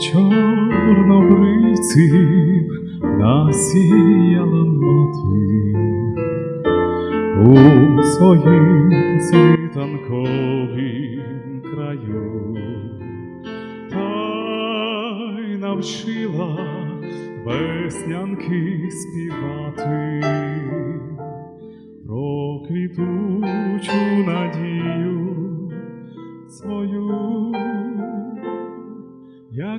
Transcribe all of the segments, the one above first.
чорнобривців насіяла мати. У своїм світанковім краю, та й навчила веснянки співати. Про квітучу надію свою,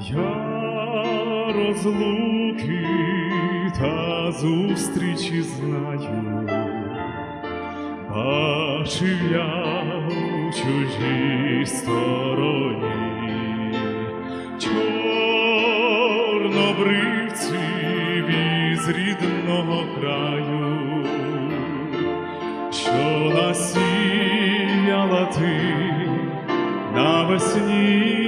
Я розлуки та зустрічі знаю, бачив я у чужій стороні чорнобривців із рідного краю, що насіяла ти навесні,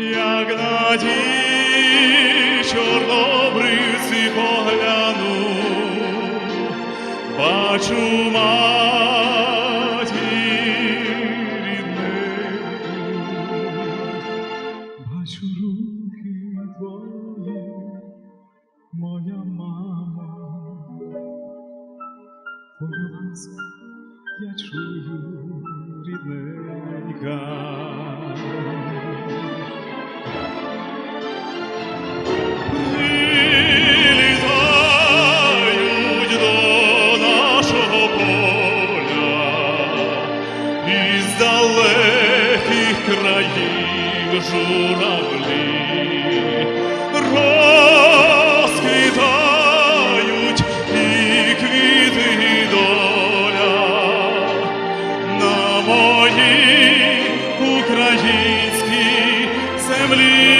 як на ті чорнобривці погляну, бачу матір чую рідненька. Країв журавлі розквітають і квіти доля на моїй українській землі.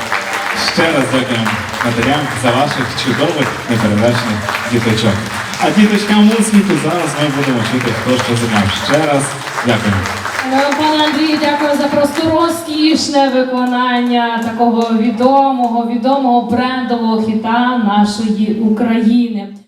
Ще раз дякуємо матерям за ваших чудових неперевершених діточок. А діточкам світу зараз ми будемо вчити, хто що знав. Ще раз дякую. Е, Пане Андрію, дякую за просто розкішне виконання такого відомого, відомого брендового хіта нашої України.